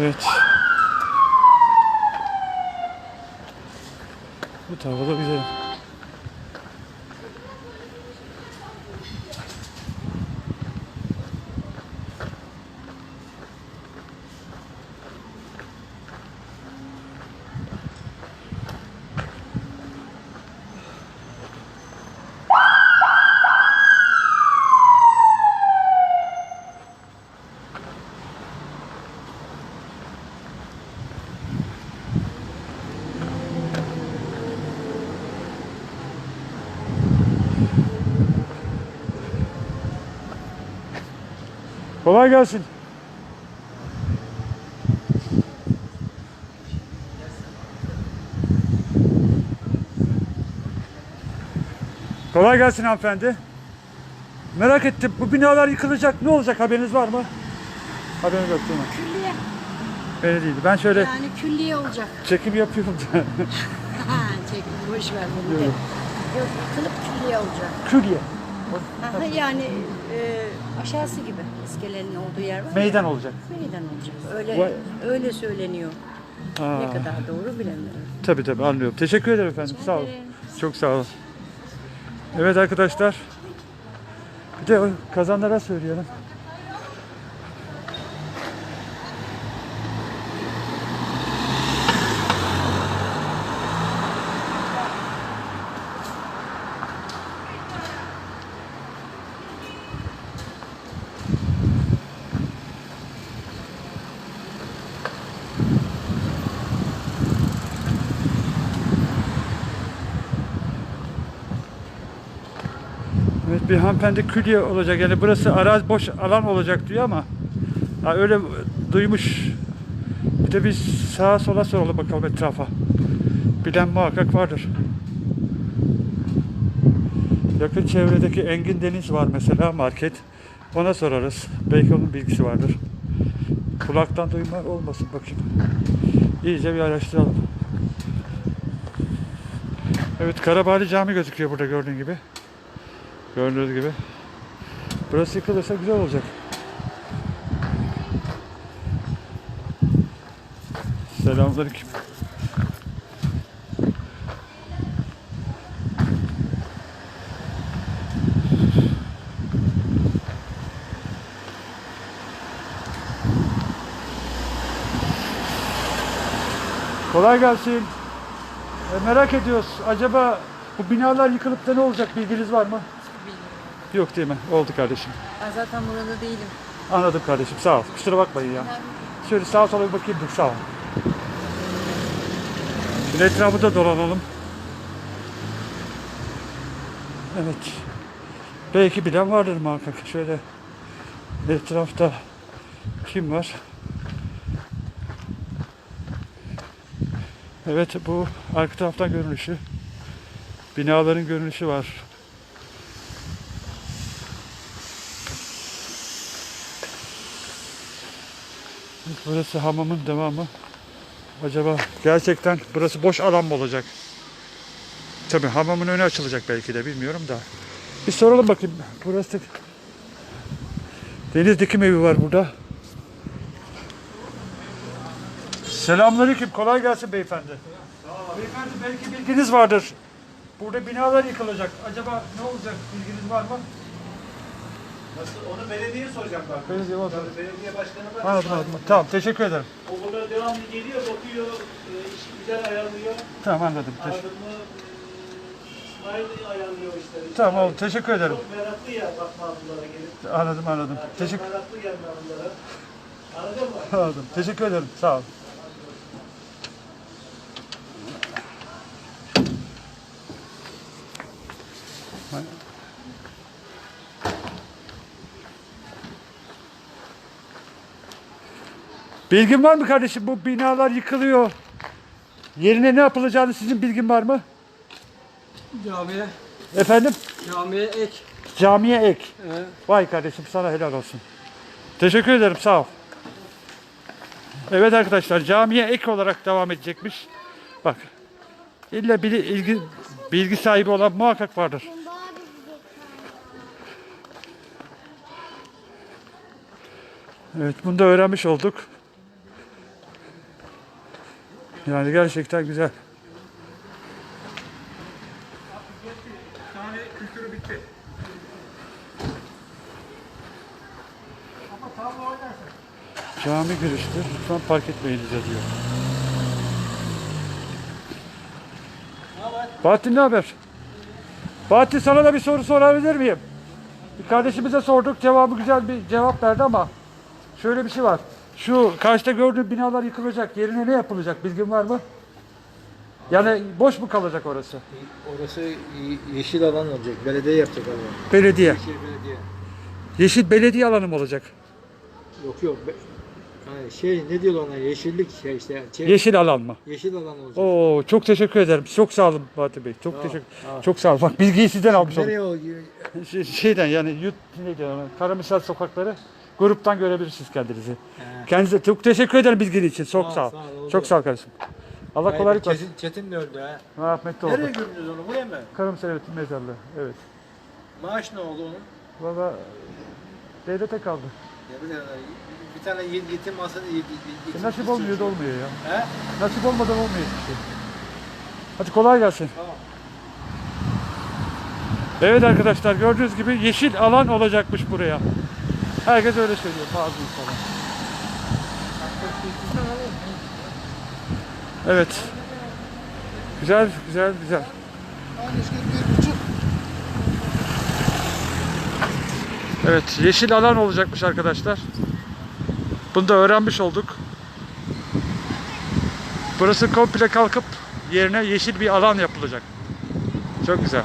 Evet. Bu tarafa da Kolay gelsin. Kolay gelsin hanımefendi. Merak ettim bu binalar yıkılacak. Ne olacak haberiniz var mı? Haberiniz yok değil mi? Külliye. Beni değil. Ben şöyle Yani külliye olacak. çekim yapıyorum da. Ha, çek, boş ver bunu. de. Yok. Yok, kılıp külliye olacak. Külliye. Aha, yani e, aşağısı gibi iskelenin olduğu yer var. Meydan olacak. Meydan olacak. Öyle Vay. öyle söyleniyor. Aa, Ne kadar doğru bilemiyorum. Tabii tabii anlıyorum. Teşekkür ederim efendim. Rica Sağ olun. Çok sağ olun. Evet arkadaşlar. Bir de kazanlara söyleyelim. Bir hanımefendi külliye olacak. Yani burası arazi boş alan olacak diyor ama ha, öyle duymuş. Bir de biz sağa sola soralım bakalım etrafa. Bilen muhakkak vardır. Yakın çevredeki Engin Deniz var mesela market. Ona sorarız. Belki onun bilgisi vardır. Kulaktan duyma olmasın bakayım. İyice bir araştıralım. Evet Karabağlı Cami gözüküyor burada gördüğün gibi. Gördüğünüz gibi. Burası yıkılırsa güzel olacak. Selamünaleyküm. Kolay gelsin. E, merak ediyoruz. Acaba bu binalar yıkılıp da ne olacak bilginiz var mı? Yok değil mi? Oldu kardeşim. Ben zaten burada değilim. Anladım kardeşim. Sağ ol. Kusura bakmayın ya. Şöyle sağa sola bir bakayım dur. Sağ ol. Şimdi etrafı da dolanalım. Evet. Belki bilen vardır muhakkak. Şöyle etrafta kim var? Evet bu arka taraftan görünüşü. Binaların görünüşü var. Burası hamamın devamı. Acaba gerçekten burası boş alan mı olacak? Tabii hamamın önü açılacak belki de bilmiyorum da. Bir soralım bakayım. Burası Deniz dikim evi var burada. Selamünaleyküm. Kolay gelsin beyefendi. Beyefendi belki bilginiz vardır. Burada binalar yıkılacak. Acaba ne olacak? Bilginiz var mı? Nasıl? Onu belediye soracağım bak. Belediye var. Tabii belediye başkanı var. Anladım anladım. Tamam teşekkür ederim. O burada devamlı geliyor, bakıyor, e, işi güzel ayarlıyor. Tamam anladım. Teş- Anladın mı? İsmail ayarlıyor işleri. tamam oldu. Teşekkür ederim. Çok meraklı ya bakma bunlara gelip. Anladım anladım. Yani Teşekkür meraklı gelme bunlara. Anladın mı? Anladım. Teşekkür ederim. Sağ ol. Bilgin var mı kardeşim? Bu binalar yıkılıyor. Yerine ne yapılacağını sizin bilgin var mı? Camiye, Efendim? camiye ek. Camiye ek. Ee, Vay kardeşim sana helal olsun. Teşekkür ederim sağ ol. Evet arkadaşlar camiye ek olarak devam edecekmiş. Bak illa bir ilgi, bilgi sahibi olan muhakkak vardır. Evet bunu da öğrenmiş olduk. Yani gerçekten güzel. Cami kültürü bitti. Ama tavla oynarsın. Cami giriştir. Lütfen park etmeyiniz yazıyor. Bahattin ne haber? Bahattin sana da bir soru sorabilir miyim? Bir kardeşimize sorduk. Cevabı güzel bir cevap verdi ama şöyle bir şey var. Şu karşıda gördüğün binalar yıkılacak. Yerine ne yapılacak? Bilgin var mı? Yani boş mu kalacak orası? Orası yeşil alan olacak. Belediye yapacak ama. Belediye. Yeşil belediye. Yeşil belediye alanı mı olacak? Yok yok. Yani şey ne diyorlar ona? Yeşillik şey işte. Şey, Yeşil alan mı? yeşil alan olacak. Oo çok teşekkür ederim. Çok sağ olun Bahattin Bey. Çok teşekkür. Çok sağ olun. Bak bilgiyi sizden almış oldum. Nereye o? Şey- şeyden yani yut neydi ona? Karamürsel sokakları gruptan görebilirsiniz kendinizi. Kendinize çok teşekkür ederim bilgin için. Çok Sağ sağ ol, sağ ol. Çok sağ ol kardeşim. Allah kolaylık versin. Çetin, Çetin de öldü ha. Rahmetli oldu. Nereye gömdünüz onu? Buraya mı? Karamürsel evet mezarlığı. Evet. Maaş ne oldu onun? Valla devlete kaldı. Bir, tane, bir tane ye- yetim masada yedi, E, nasip olmuyor da olmuyor ya. He? Nasip olmadan olmuyor hiçbir şey. Hadi kolay gelsin. Tamam. Evet arkadaşlar gördüğünüz gibi yeşil alan olacakmış buraya. Herkes öyle söylüyor bazı insanlar. Evet. Güzel güzel güzel. Evet yeşil alan olacakmış arkadaşlar. Bunu da öğrenmiş olduk. Burası komple kalkıp yerine yeşil bir alan yapılacak. Çok güzel.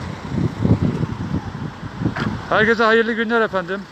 Herkese hayırlı günler efendim.